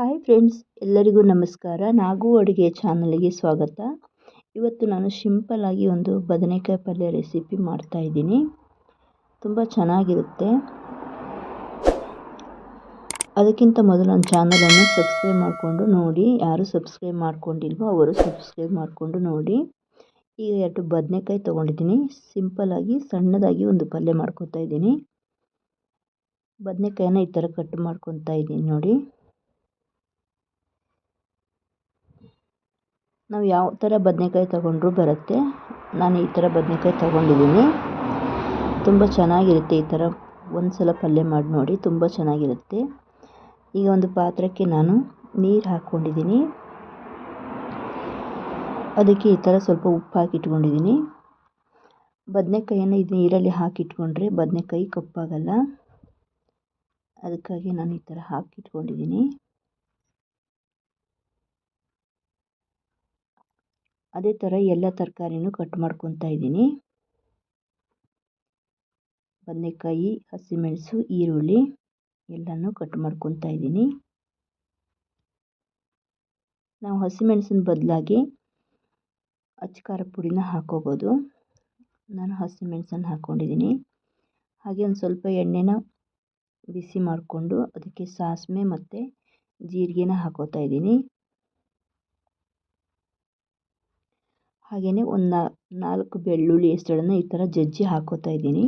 Hi friends ಎಲ್ಲರಿಗೂ ನಮಸ್ಕಾರ. ನಾಗು ಅಡುಗೆ ಚಾನಲ್ಗೆ ಸ್ವಾಗತ. ಇವತ್ತು ನಾನು ಸಿಂಪಲ್ಲಾಗಿ ಒಂದು ಬದನೆಕಾಯಿ ಪಲ್ಯ ರೆಸಿಪಿ ಮಾಡ್ತಾ ಇದ್ದೀನಿ. ತುಂಬ ಚೆನ್ನಾಗಿರುತ್ತೆ. ಅದಕ್ಕಿಂತ ಮೊದಲು ನನ್ನ ಚಾನಲನ್ನು ಸಬ್ಸ್ಕ್ರೈಬ್ ಮಾಡಿಕೊಂಡು ನೋಡಿ. ಯಾರು ಸಬ್ಸ್ಕ್ರೈಬ್ ಮಾಡ್ಕೊಂಡಿಲ್ವೋ ಅವರು ಸಬ್ಸ್ಕ್ರೈಬ್ ಮಾಡಿಕೊಂಡು ನೋಡಿ. ಈಗ ಎರಡು ಬದನೆಕಾಯಿ ತೊಗೊಂಡಿದ್ದೀನಿ. ಸಿಂಪಲ್ಲಾಗಿ ಸಣ್ಣದಾಗಿ ಒಂದು ಪಲ್ಯ ಮಾಡ್ಕೊತಾ ಇದ್ದೀನಿ. ಬದನೆಕಾಯನ್ನ ಈ ಥರ ಕಟ್ ಮಾಡ್ಕೊತಾ ಇದ್ದೀನಿ ನೋಡಿ. ನಾವು ಯಾವ ಥರ ಬದನೆಕಾಯಿ ತೊಗೊಂಡ್ರೂ ಬರುತ್ತೆ. ನಾನು ಈ ಥರ ಬದನೆಕಾಯಿ ತೊಗೊಂಡಿದ್ದೀನಿ ತುಂಬ ಚೆನ್ನಾಗಿರುತ್ತೆ ಈ ಥರ ಒಂದು ಸಲ ಪಲ್ಯ ಮಾಡಿ ನೋಡಿ ತುಂಬ ಚೆನ್ನಾಗಿರುತ್ತೆ. ಈಗ ಒಂದು ಪಾತ್ರಕ್ಕೆ ನಾನು ನೀರು ಹಾಕ್ಕೊಂಡಿದ್ದೀನಿ ಅದಕ್ಕೆ ಈ ಥರ ಸ್ವಲ್ಪ ಉಪ್ಪು ಹಾಕಿಟ್ಕೊಂಡಿದ್ದೀನಿ ಬದನೆಕಾಯಿಯನ್ನು ಇದು ನೀರಲ್ಲಿ ಹಾಕಿಟ್ಕೊಂಡ್ರೆ ಬದನೆಕಾಯಿ ಕಪ್ಪಾಗಲ್ಲ. ಅದಕ್ಕಾಗಿ ನಾನು ಈ ಥರ ಹಾಕಿಟ್ಕೊಂಡಿದ್ದೀನಿ ಅದೇ ಥರ ಎಲ್ಲ ತರಕಾರಿನೂ ಕಟ್ ಮಾಡ್ಕೊತಾ ಇದ್ದೀನಿ. ಬದನೆಕಾಯಿ, ಹಸಿಮೆಣಸು, ಈರುಳ್ಳಿ ಎಲ್ಲನೂ ಕಟ್ ಮಾಡ್ಕೊತಾ ಇದ್ದೀನಿ. ನಾವು ಹಸಿಮೆಣಸಿನ ಬದಲಾಗಿ ಅಚ್ಚಕಾರ ಪುಡಿನ ಹಾಕೋಬೋದು. ನಾನು ಹಸಿಮೆಣಸನ್ನು ಹಾಕ್ಕೊಂಡಿದ್ದೀನಿ ಹಾಗೆ ಒಂದು ಸ್ವಲ್ಪ ಎಣ್ಣೆನ ಬಿಸಿ ಮಾಡಿಕೊಂಡು ಅದಕ್ಕೆ ಸಾಸಿವೆ ಮತ್ತು ಜೀರಿಗೆನ ಹಾಕೋತಾ ಇದ್ದೀನಿ. ಹಾಗೆಯೇ ಒಂದು ನಾಲ್ಕು ಬೆಳ್ಳುಳ್ಳಿ ಹೆಸಳನ್ನು ಈ ಥರ ಜಜ್ಜಿ ಹಾಕೋತಾ ಇದ್ದೀನಿ.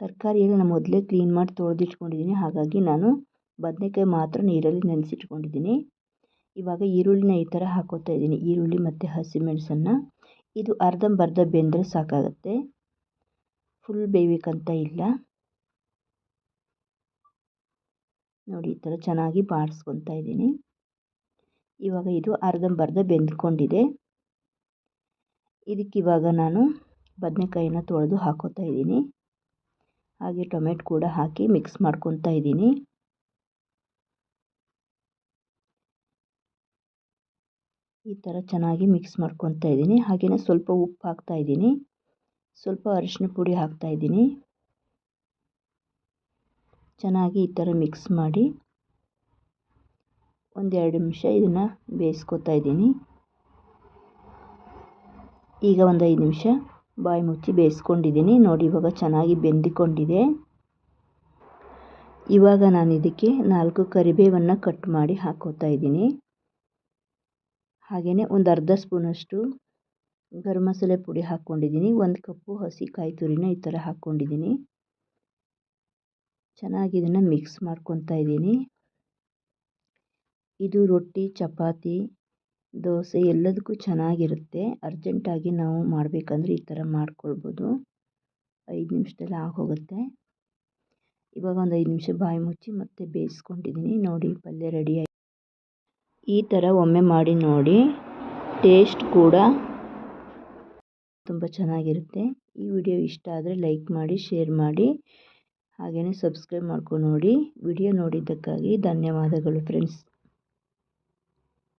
ತರಕಾರಿಯನ್ನು ನಾನು ಮೊದಲೇ ಕ್ಲೀನ್ ಮಾಡಿ ತೊಳೆದಿಟ್ಕೊಂಡಿದ್ದೀನಿ. ಹಾಗಾಗಿ ನಾನು ಬದನೆಕಾಯಿ ಮಾತ್ರ ನೀರಲ್ಲಿ ನೆನೆಸಿಟ್ಕೊಂಡಿದ್ದೀನಿ. ಇವಾಗ ಈರುಳ್ಳಿನ ಈ ಥರ ಹಾಕೋತಾ ಇದ್ದೀನಿ. ಈರುಳ್ಳಿ ಮತ್ತು ಹಸಿಮೆಣಸನ್ನು. ಇದು ಅರ್ಧಂಬರ್ಧ ಬೆಂದರೆ ಸಾಕಾಗುತ್ತೆ. ಫುಲ್ ಬೇಯಬೇಕಂತ ಇಲ್ಲ. ನೋಡಿ, ಈ ಥರ ಚೆನ್ನಾಗಿ ಬಾಡಿಸ್ಕೊತಾ ಇದ್ದೀನಿ. ಇವಾಗ ಇದು ಅರ್ಧಂಬರ್ಧ ಬೆಂದ್ಕೊಂಡಿದೆ. ಇದಕ್ಕಿವಾಗ ನಾನು ಬದನೆಕಾಯಿನ ತೊಳೆದು ಹಾಕೋತಾ ಇದ್ದೀನಿ. ಹಾಗೆ ಟೊಮೆಟೊ ಕೂಡ ಹಾಕಿ ಮಿಕ್ಸ್ ಮಾಡ್ಕೊತಾ ಇದ್ದೀನಿ. ಈ ಥರ ಚೆನ್ನಾಗಿ ಮಿಕ್ಸ್ ಮಾಡ್ಕೊತಾ ಇದ್ದೀನಿ. ಹಾಗೆಯೇ ಸ್ವಲ್ಪ ಉಪ್ಪು ಹಾಕ್ತಾ ಇದ್ದೀನಿ. ಸ್ವಲ್ಪ ಅರಿಶಿನ ಪುಡಿ ಹಾಕ್ತಾ ಇದ್ದೀನಿ. ಚೆನ್ನಾಗಿ ಈ ಥರ ಮಿಕ್ಸ್ ಮಾಡಿ ಒಂದೆರಡು ನಿಮಿಷ ಇದನ್ನು ಬೇಯಿಸ್ಕೊತಾ ಇದ್ದೀನಿ. ಈಗ ಒಂದು ಐದು ನಿಮಿಷ ಬಾಯಿ ಮುಚ್ಚಿ ಬೇಯಿಸ್ಕೊಂಡಿದ್ದೀನಿ. ನೋಡಿ, ಇವಾಗ ಚೆನ್ನಾಗಿ ಬೆಂದಿಕೊಂಡಿದೆ. ಇವಾಗ ನಾನು ಇದಕ್ಕೆ ನಾಲ್ಕು ಕರಿಬೇವನ್ನು ಕಟ್ ಮಾಡಿ ಹಾಕೋತಾ ಇದ್ದೀನಿ. ಹಾಗೆಯೇ ಒಂದು ಅರ್ಧ ಸ್ಪೂನಷ್ಟು ಗರಂ ಮಸಾಲೆ ಪುಡಿ ಹಾಕ್ಕೊಂಡಿದ್ದೀನಿ. ಒಂದು ಕಪ್ಪು ಹಸಿ ಕಾಯಿ ತುರಿನ ಈ ಥರ ಹಾಕ್ಕೊಂಡಿದ್ದೀನಿ. ಚೆನ್ನಾಗಿ ಇದನ್ನು ಮಿಕ್ಸ್ ಮಾಡ್ಕೊತಾ ಇದ್ದೀನಿ. ಇದು ರೊಟ್ಟಿ, ಚಪಾತಿ, ದೋಸೆ ಎಲ್ಲದಕ್ಕೂ ಚೆನ್ನಾಗಿರುತ್ತೆ. ಅರ್ಜೆಂಟಾಗಿ ನಾವು ಮಾಡಬೇಕಂದ್ರೆ ಈ ಥರ ಮಾಡ್ಕೊಳ್ಬೋದು. ಐದು ನಿಮಿಷದಲ್ಲಿ ಆಗೋಗುತ್ತೆ. ಇವಾಗ ಒಂದು ಐದು ನಿಮಿಷ ಬಾಯಿ ಮುಚ್ಚಿ ಮತ್ತೆ ಬೇಯಿಸ್ಕೊಂಡಿದ್ದೀನಿ ನೋಡಿ, ಪಲ್ಯ ರೆಡಿ ಆಗಿ ಈ ಥರ ಒಮ್ಮೆ ಮಾಡಿ ನೋಡಿ. ಟೇಸ್ಟ್ ಕೂಡ ತುಂಬ ಚೆನ್ನಾಗಿರುತ್ತೆ. ಈ ವಿಡಿಯೋ ಇಷ್ಟ ಆದರೆ ಲೈಕ್ ಮಾಡಿ ಶೇರ್ ಮಾಡಿ. ಹಾಗೆಯೇ ಸಬ್ಸ್ಕ್ರೈಬ್ ಮಾಡ್ಕೊಂಡು ನೋಡಿ ವಿಡಿಯೋ ನೋಡಿದ್ದಕ್ಕಾಗಿ ಧನ್ಯವಾದಗಳು ಫ್ರೆಂಡ್ಸ್